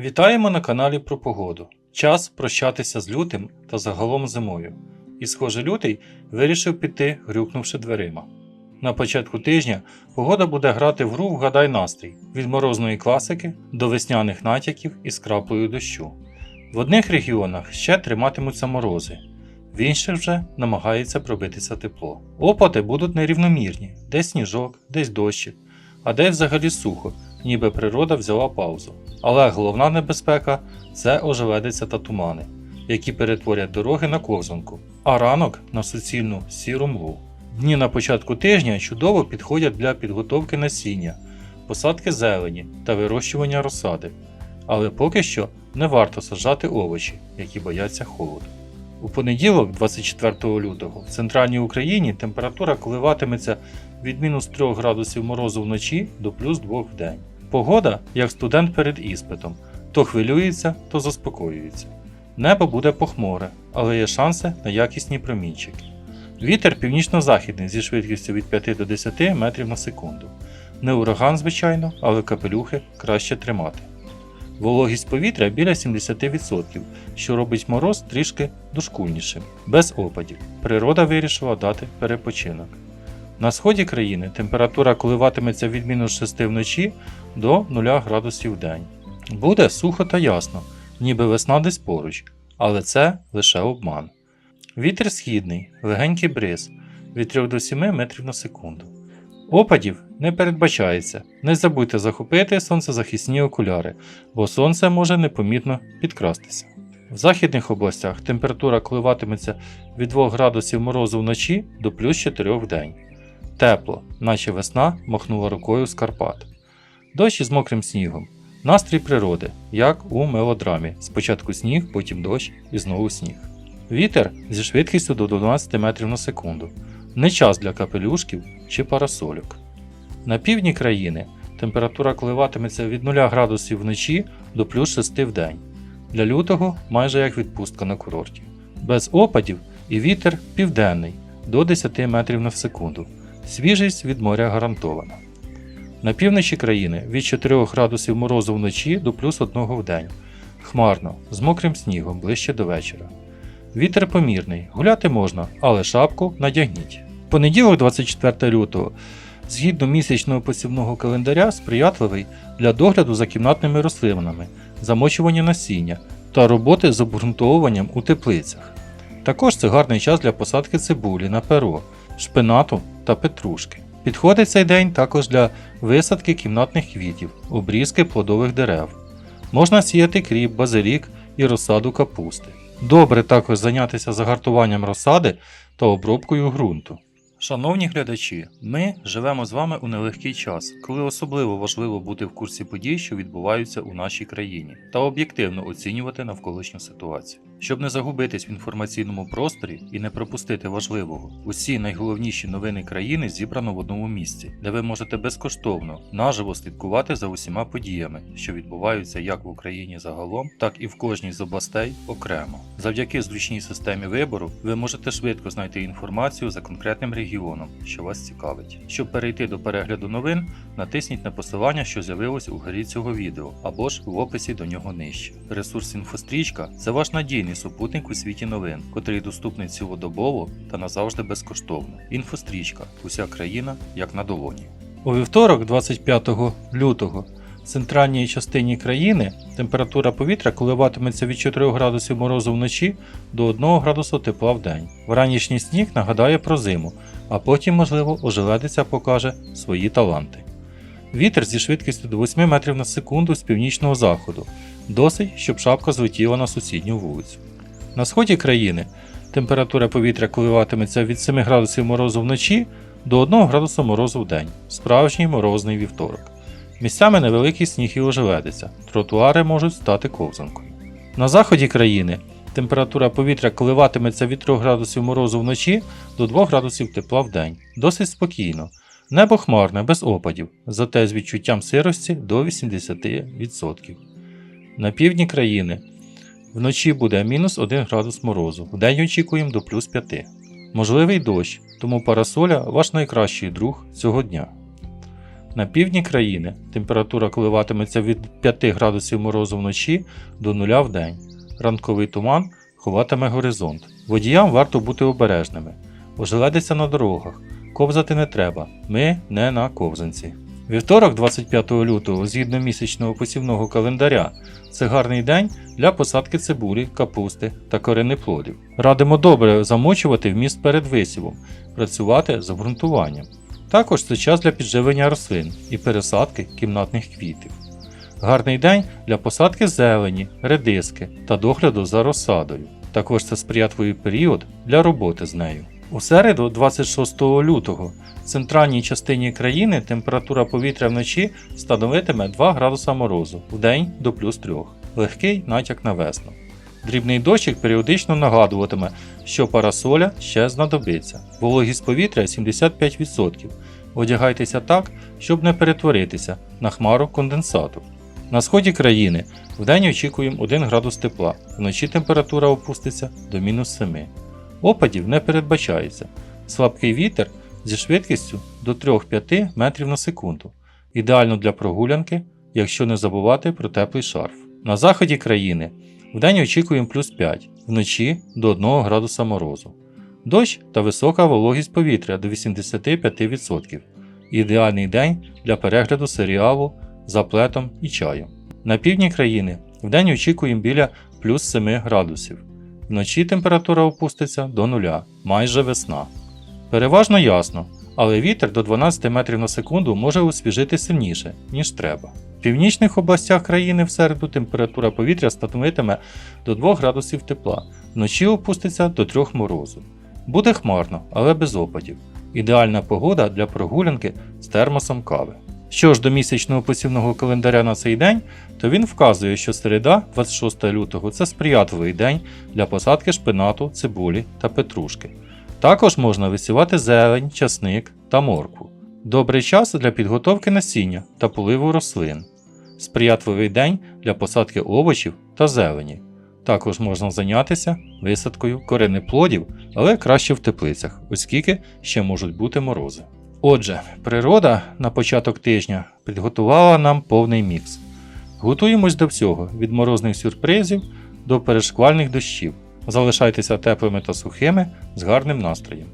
Вітаємо на каналі про погоду. Час прощатися з лютим та загалом зимою. І, схоже, лютий вирішив піти, грюкнувши дверима. На початку тижня погода буде грати в гру Вгадай настрій від морозної класики до весняних натяків із краплею дощу. В одних регіонах ще триматимуться морози, в інших вже намагається пробитися тепло. Опади будуть нерівномірні, десь сніжок, десь дощик, а десь взагалі сухо, ніби природа взяла паузу. Але головна небезпека це ожеледиця та тумани, які перетворять дороги на ковзанку, а ранок на суцільну сіру мглу. Дні на початку тижня чудово підходять для підготовки насіння, посадки зелені та вирощування розсади. Але поки що не варто саджати овочі, які бояться холоду. У понеділок, 24 лютого, в центральній Україні температура коливатиметься від мінус 3 градусів морозу вночі до плюс 2 в день. Погода, як студент перед іспитом, то хвилюється, то заспокоюється. Небо буде похмуре, але є шанси на якісні промінчики. Вітер північно-західний зі швидкістю від 5 до 10 метрів на секунду. Не ураган, звичайно, але капелюхи краще тримати. Вологість повітря біля 70%, що робить мороз трішки дошкульнішим, без опадів. Природа вирішила дати перепочинок. На сході країни температура коливатиметься від мінус 6 вночі до 0 градусів в день. Буде сухо та ясно, ніби весна десь поруч, але це лише обман. Вітер східний, легенький бриз від 3 до 7 метрів на секунду. Опадів не передбачається. Не забудьте захопити сонцезахисні окуляри, бо сонце може непомітно підкрастися. В західних областях температура коливатиметься від 2 градусів морозу вночі до плюс 4 в день. Тепло, наче весна махнула рукою з Карпат. Дощ із мокрим снігом. Настрій природи, як у мелодрамі. Спочатку сніг, потім дощ і знову сніг. Вітер зі швидкістю до 12 метрів на секунду. Не час для капелюшків чи парасольок. На півдні країни температура коливатиметься від 0 градусів вночі до плюс 6 в день. Для лютого майже як відпустка на курорті. Без опадів і вітер південний до 10 метрів на секунду. Свіжість від моря гарантована. На півночі країни від 4 градусів морозу вночі до плюс 1 в день. Хмарно, з мокрим снігом ближче до вечора. Вітер помірний, гуляти можна, але шапку надягніть. Понеділок, 24 лютого, згідно місячного посівного календаря, сприятливий для догляду за кімнатними рослинами, замочування насіння та роботи з обґрунтовуванням у теплицях. Також це гарний час для посадки цибулі на перо, шпинату та петрушки. Підходить цей день також для висадки кімнатних квітів, обрізки плодових дерев. Можна сіяти кріп, базилік і розсаду капусти. Добре також зайнятися загартуванням розсади та обробкою ґрунту. Шановні глядачі, ми живемо з вами у нелегкий час, коли особливо важливо бути в курсі подій, що відбуваються у нашій країні, та об'єктивно оцінювати навколишню ситуацію. Щоб не загубитись в інформаційному просторі і не пропустити важливого, усі найголовніші новини країни зібрано в одному місці, де ви можете безкоштовно наживо слідкувати за усіма подіями, що відбуваються як в Україні загалом, так і в кожній з областей окремо. Завдяки зручній системі вибору ви можете швидко знайти інформацію за конкретним регіоном, що вас цікавить. Щоб перейти до перегляду новин, натисніть на посилання, що з'явилось у горі цього відео, або ж в описі до нього нижче. Ресурс інфострічка це ваш надійний супутник у світі новин, котрий доступний цілодобово та назавжди безкоштовно. Інфострічка уся країна як на долоні. У вівторок, 25 лютого, в центральній частині країни температура повітря коливатиметься від 4 градусів морозу вночі до 1 градусу тепла в день. Вранішній сніг нагадає про зиму, а потім, можливо, ожеледиця покаже свої таланти. Вітер зі швидкістю до 8 метрів на секунду з північного заходу, досить, щоб шапка злетіла на сусідню вулицю. На сході країни температура повітря коливатиметься від 7 градусів морозу вночі до 1 градуса морозу в день. Справжній морозний вівторок. Місцями невеликий сніг і ожеледиця, тротуари можуть стати ковзанкою. На заході країни температура повітря коливатиметься від 3 градусів морозу вночі до 2 градусів тепла в день. Досить спокійно. Небо хмарне, без опадів, зате з відчуттям сирості до 80%. На півдні країни вночі буде мінус 1 градус морозу, вдень очікуємо до плюс 5. Можливий дощ, тому парасоля ваш найкращий друг цього дня. На півдні країни температура коливатиметься від 5 градусів морозу вночі до 0 в день. Ранковий туман ховатиме горизонт. Водіям варто бути обережними. Ожеледиться на дорогах. Ковзати не треба. Ми не на ковзанці. Вівторок, 25 лютого, згідно місячного посівного календаря, це гарний день для посадки цибулі, капусти та коренеплодів. Радимо добре замочувати вміст перед висівом, працювати з обґрунтуванням. Також це час для підживлення рослин і пересадки кімнатних квітів. Гарний день для посадки зелені, редиски та догляду за розсадою. Також це сприятливий період для роботи з нею. У середу, 26 лютого, в центральній частині країни температура повітря вночі становитиме 2 градуса морозу, вдень до плюс 3. Легкий натяк на весну. Дрібний дощик періодично нагадуватиме, що парасоля ще знадобиться. Вологість повітря 75%. Одягайтеся так, щоб не перетворитися на хмару конденсату. На сході країни вдень очікуємо 1 градус тепла, вночі температура опуститься до мінус 7. Опадів не передбачається. Слабкий вітер зі швидкістю до 3-5 метрів на секунду. Ідеально для прогулянки, якщо не забувати про теплий шарф. На заході країни вдень очікуємо плюс 5, вночі до 1 градуса морозу. Дощ та висока вологість повітря до 85%. Ідеальний день для перегляду серіалу за плетом і чаю. На півдні країни вдень очікуємо біля плюс 7 градусів. Вночі температура опуститься до нуля, майже весна. Переважно ясно, але вітер до 12 метрів на секунду може освіжити сильніше, ніж треба. В північних областях країни в середу температура повітря становитиме до 2 градусів тепла, вночі опуститься до 3 морозу. Буде хмарно, але без опадів. Ідеальна погода для прогулянки з термосом кави. Що ж до місячного посівного календаря на цей день, то він вказує, що середа, 26 лютого, це сприятливий день для посадки шпинату, цибулі та петрушки. Також можна висівати зелень, часник та моркву. Добрий час для підготовки насіння та поливу рослин. Сприятливий день для посадки овочів та зелені. Також можна зайнятися висадкою коренеплодів, але краще в теплицях, оскільки ще можуть бути морози. Отже, природа на початок тижня підготувала нам повний мікс. Готуємось до всього від морозних сюрпризів до перешквальних дощів. Залишайтеся теплими та сухими з гарним настроєм.